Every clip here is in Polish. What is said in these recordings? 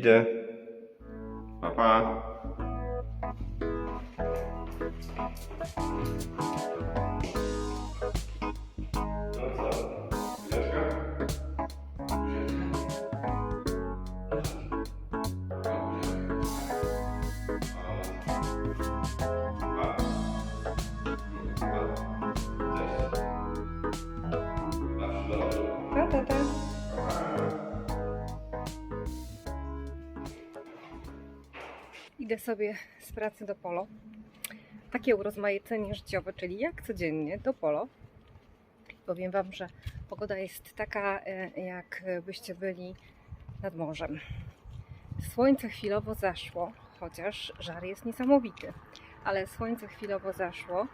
Idę. Pa, pa. Idę sobie z pracy do polo. Takie urozmaicenie życiowe, czyli jak codziennie do polo. Powiem Wam, że pogoda jest taka, e, jakbyście byli nad morzem. Słońce chwilowo zaszło, chociaż żar jest niesamowity, ale słońce chwilowo zaszło.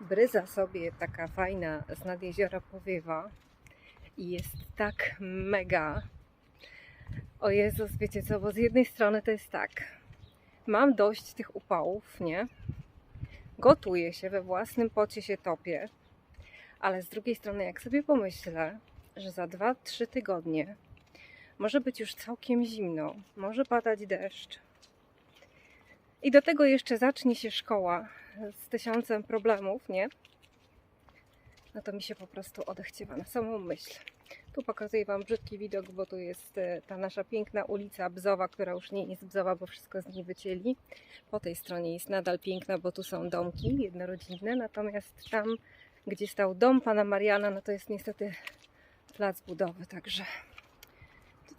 Bryza sobie taka fajna z nad jeziora powiewa i jest tak mega. O Jezus, wiecie co, bo z jednej strony to jest tak. Mam dość tych upałów, nie? Gotuję się, we własnym pocie się topię, ale z drugiej strony, jak sobie pomyślę, że za 2-3 tygodnie może być już całkiem zimno, może padać deszcz. I do tego jeszcze zacznie się szkoła z tysiącem problemów, nie? No to mi się po prostu odechciewa na samą myśl. Tu pokazuję Wam brzydki widok, bo tu jest e, ta nasza piękna ulica Bzowa, która już nie jest Bzowa, bo wszystko z niej wycięli. Po tej stronie jest nadal piękna, bo tu są domki jednorodzinne, natomiast tam, gdzie stał dom Pana Mariana, no to jest niestety plac budowy, także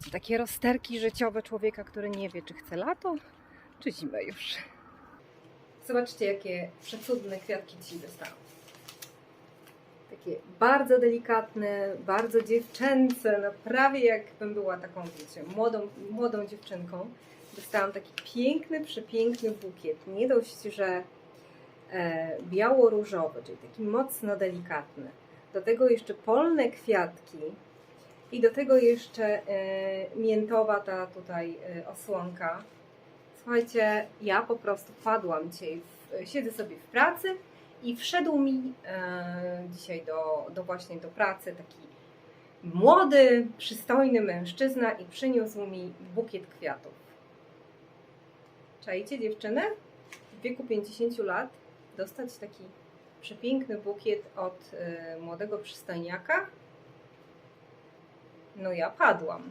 to takie rozterki życiowe człowieka, który nie wie, czy chce lato, czy zimę już. Zobaczcie, jakie przecudne kwiatki dzisiaj dostałam. Takie bardzo delikatne, bardzo dziewczęce, no prawie jakbym była taką, wiecie, młodą, młodą dziewczynką. Dostałam taki piękny, przepiękny bukiet. Nie dość, że e, biało-różowy, czyli taki mocno delikatny. Do tego jeszcze polne kwiatki i do tego jeszcze e, miętowa ta tutaj e, osłonka. Słuchajcie, ja po prostu padłam dzisiaj, w, siedzę sobie w pracy i wszedł mi e, dzisiaj do, do właśnie do pracy taki młody, przystojny mężczyzna i przyniósł mi bukiet kwiatów. Czajcie dziewczynę? W wieku 50 lat dostać taki przepiękny bukiet od e, młodego przystojniaka? No ja padłam.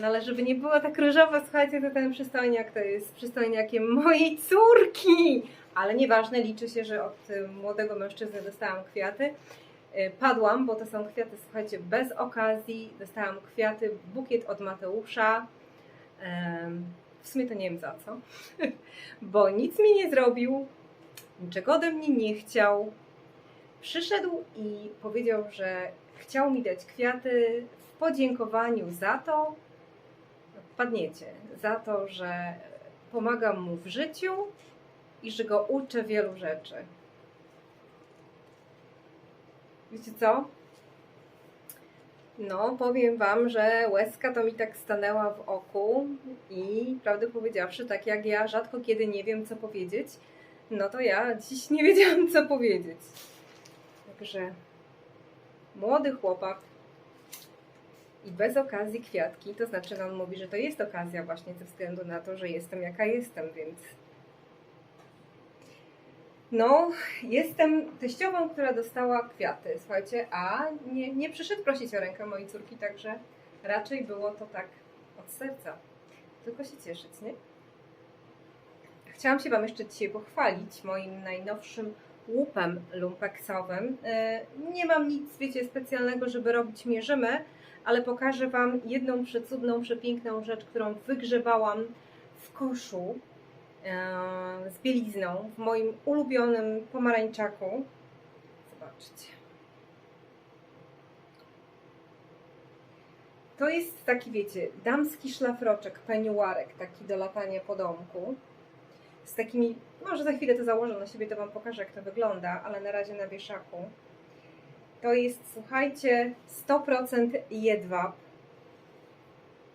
No ale żeby nie było tak różowo, słuchajcie, to ten przystojniak to jest przystojniakiem mojej córki. Ale nieważne, liczy się, że od y, młodego mężczyzny dostałam kwiaty. Y, Padłam, bo to są kwiaty, słuchajcie, bez okazji. Dostałam kwiaty, bukiet od Mateusza. W sumie to nie wiem za co, bo nic mi nie zrobił, niczego ode mnie nie chciał. Przyszedł i powiedział, że chciał mi dać kwiaty w podziękowaniu za to, padniecie, za to, że pomagam mu w życiu i że go uczę wielu rzeczy. Wiecie co? No, powiem Wam, że łezka to mi tak stanęła w oku i prawdę powiedziawszy, tak jak ja rzadko kiedy nie wiem, co powiedzieć, no to ja dziś nie wiedziałam, co powiedzieć. Także młody chłopak i bez okazji kwiatki, to znaczy on mówi, że to jest okazja właśnie ze względu na to, że jestem jaka jestem, więc no, jestem teściową, która dostała kwiaty, słuchajcie, a nie, nie przyszedł prosić o rękę mojej córki, także raczej było to tak od serca. Tylko się cieszyć, nie? Chciałam się Wam jeszcze dzisiaj pochwalić moim najnowszym łupem lumpeksowym. E, Nie mam nic, wiecie, specjalnego, żeby robić mierzymy, ale pokażę Wam jedną przecudną, przepiękną rzecz, którą wygrzebałam w koszu z bielizną w moim ulubionym pomarańczaku. Zobaczcie. To jest taki, wiecie, damski szlafroczek, peniuarek, taki do latania po domku. Z takimi, może za chwilę to założę na siebie, to Wam pokażę, jak to wygląda, ale na razie na wieszaku. To jest, słuchajcie, 100% jedwab.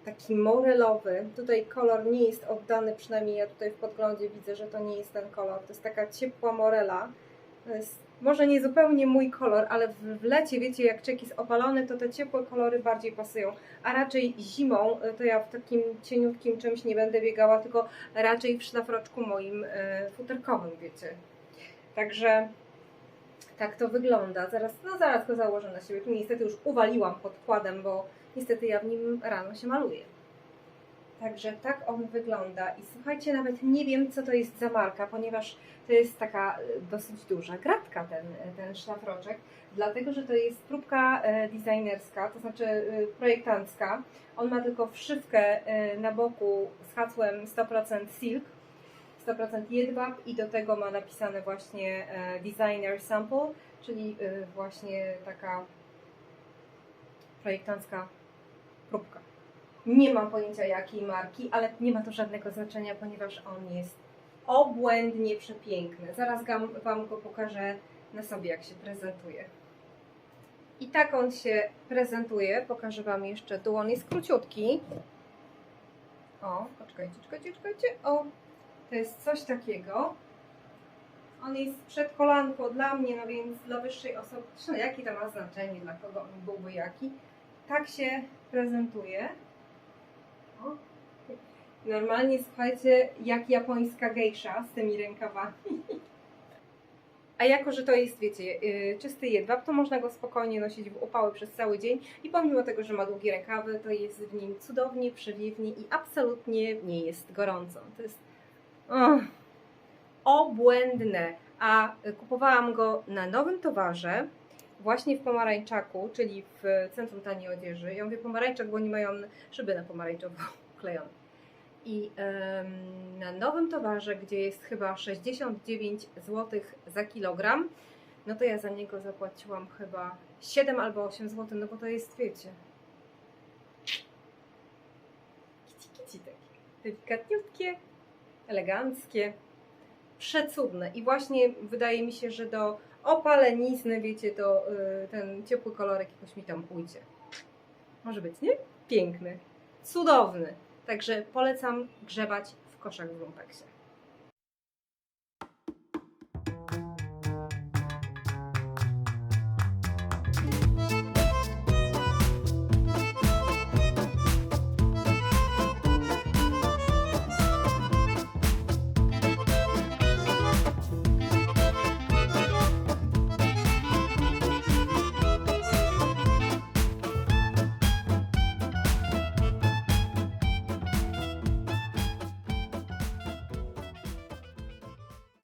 Taki morelowy. Tutaj kolor nie jest oddany, przynajmniej ja tutaj w podglądzie widzę, że to nie jest ten kolor. To jest taka ciepła morela. Może nie zupełnie mój kolor, ale w, lecie, wiecie, jak czek jest opalony, to te ciepłe kolory bardziej pasują. A raczej zimą y, to ja w takim cieniutkim czymś nie będę biegała, tylko raczej w szlafroczku moim y, futerkowym, wiecie. Także tak to wygląda. Zaraz, no zaraz go założę na siebie. Tu niestety już uwaliłam podkładem, bo niestety ja w nim rano się maluję. Także tak on wygląda. I słuchajcie, nawet nie wiem, co to jest za marka, ponieważ to jest taka e, dosyć duża gratka, ten, ten szlafroczek, dlatego że to jest próbka e, designerska, to znaczy e, projektancka. On ma tylko wszywkę e, na boku z hasłem 100% silk, 100% jedwab i do tego ma napisane właśnie e, designer sample, czyli e, właśnie taka projektancka próbka. Nie mam pojęcia jakiej marki, ale nie ma to żadnego znaczenia, ponieważ on jest obłędnie przepiękny. Zaraz Wam go pokażę na sobie, jak się prezentuje. I tak on się prezentuje. Pokażę Wam jeszcze dół. On jest króciutki. O, poczekajcie, czekajcie, czekajcie. O, to jest coś takiego. On jest przed kolanką dla mnie, no więc dla wyższej osoby. Zresztą jakie to ma znaczenie, dla kogo on byłby jaki. Tak się prezentuje. Normalnie słuchajcie, jak japońska gejsza z tymi rękawami. A jako, że to jest, wiecie, yy, czysty jedwab, to można go spokojnie nosić w upały przez cały dzień i pomimo tego, że ma długie rękawy, to jest w nim cudownie, przewiewnie i absolutnie nie jest gorąco. To jest oh, obłędne. A y, kupowałam go na nowym towarze, właśnie w pomarańczaku, czyli w centrum taniej odzieży. Ja mówię pomarańczak, bo oni mają szyby na pomarańczowo klejone. I em, na nowym towarze, gdzie jest chyba 69 zł za kilogram, no to ja za niego zapłaciłam chyba 7 albo 8 zł, no bo to jest, wiecie, kici kici takie, delikatniutkie, eleganckie, przecudne. I właśnie wydaje mi się, że do opalenizny, wiecie, to y, ten ciepły kolorek jakoś mi tam ujdzie. Może być, nie? Piękny, cudowny. Także polecam grzebać w koszach w lumpeksie.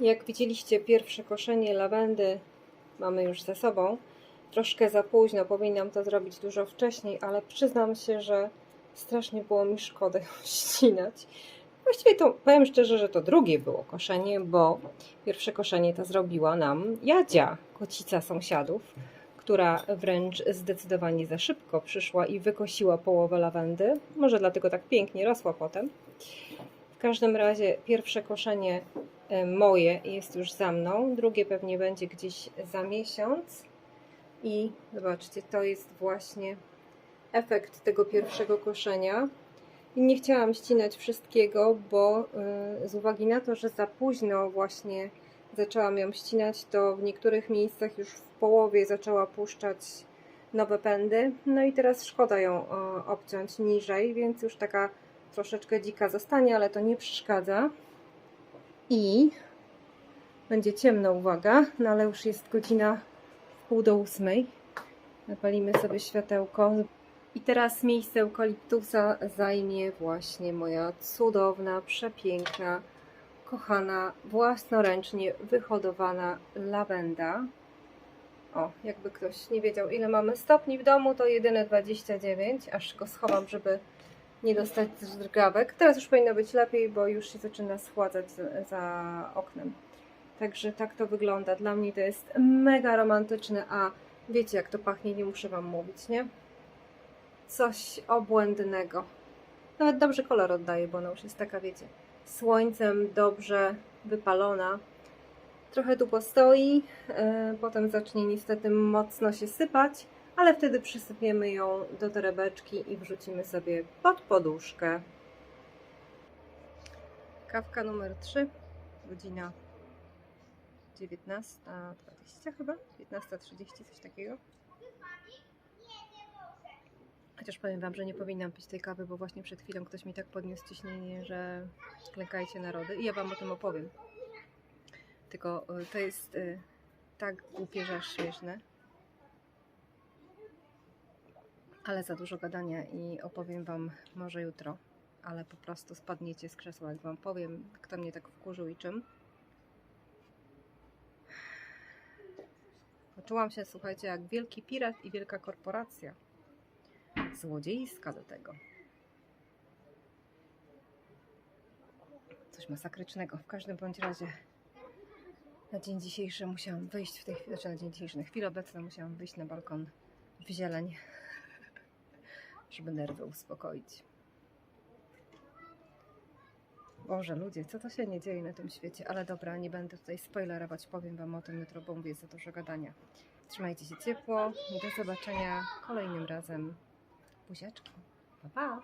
Jak widzieliście, pierwsze koszenie lawendy mamy już za sobą. Troszkę za późno, powinnam to zrobić dużo wcześniej, ale przyznam się, że strasznie było mi szkoda ją ścinać. Właściwie to powiem szczerze, że to drugie było koszenie, bo pierwsze koszenie to zrobiła nam Jadzia, kocica sąsiadów, która wręcz zdecydowanie za szybko przyszła i wykosiła połowę lawendy. Może dlatego tak pięknie rosła potem. W każdym razie pierwsze koszenie moje jest już za mną, drugie pewnie będzie gdzieś za miesiąc. I zobaczcie, to jest właśnie efekt tego pierwszego koszenia. I nie chciałam ścinać wszystkiego, bo y, z uwagi na to, że za późno właśnie zaczęłam ją ścinać, to w niektórych miejscach już w połowie zaczęła puszczać nowe pędy. No i teraz szkoda ją o, obciąć niżej, więc już taka troszeczkę dzika zostanie, ale to nie przeszkadza. I będzie ciemno, uwaga, no ale już jest godzina pół do ósmej. Napalimy sobie światełko. I teraz miejsce eukaliptusa zajmie właśnie moja cudowna, przepiękna, kochana, własnoręcznie wyhodowana lawenda. O, jakby ktoś nie wiedział ile mamy stopni w domu, to jedyne 29, aż go schowam, żeby nie dostać drgawek. Teraz już powinno być lepiej, bo już się zaczyna schładzać za, oknem. Także tak to wygląda. Dla mnie to jest mega romantyczne, a wiecie jak to pachnie, nie muszę Wam mówić, nie? Coś obłędnego. Nawet dobrze kolor oddaje, bo ona już jest taka, wiecie, słońcem dobrze wypalona. Trochę tu postoi, yy, potem zacznie niestety mocno się sypać, ale wtedy przysypiemy ją do torebeczki i wrzucimy sobie pod poduszkę. Kawka numer 3, godzina 19.20 chyba? 19.30, coś takiego. Chociaż powiem Wam, że nie powinnam pić tej kawy, bo właśnie przed chwilą ktoś mi tak podniósł ciśnienie, że klękajcie narody i ja Wam o tym opowiem. Tylko y, to jest y, tak głupie, że aż śmieszne. Ale za dużo gadania i opowiem Wam może jutro, ale po prostu spadniecie z krzesła, jak Wam powiem, kto mnie tak wkurzył i czym. Poczułam się, słuchajcie, jak wielki pirat i wielka korporacja. Złodziejska do tego. Coś masakrycznego. W każdym bądź razie na dzień dzisiejszy musiałam wyjść w tej chwili, znaczy na dzień dzisiejszy, na chwilę obecną musiałam wyjść na balkon w zieleń, żeby nerwy uspokoić. Boże, ludzie, co to się nie dzieje na tym świecie? Ale dobra, nie będę tutaj spoilerować, powiem Wam o tym jutro, bo mówię za dużo gadania. Trzymajcie się ciepło do zobaczenia kolejnym razem. Buziaczki. Pa, pa.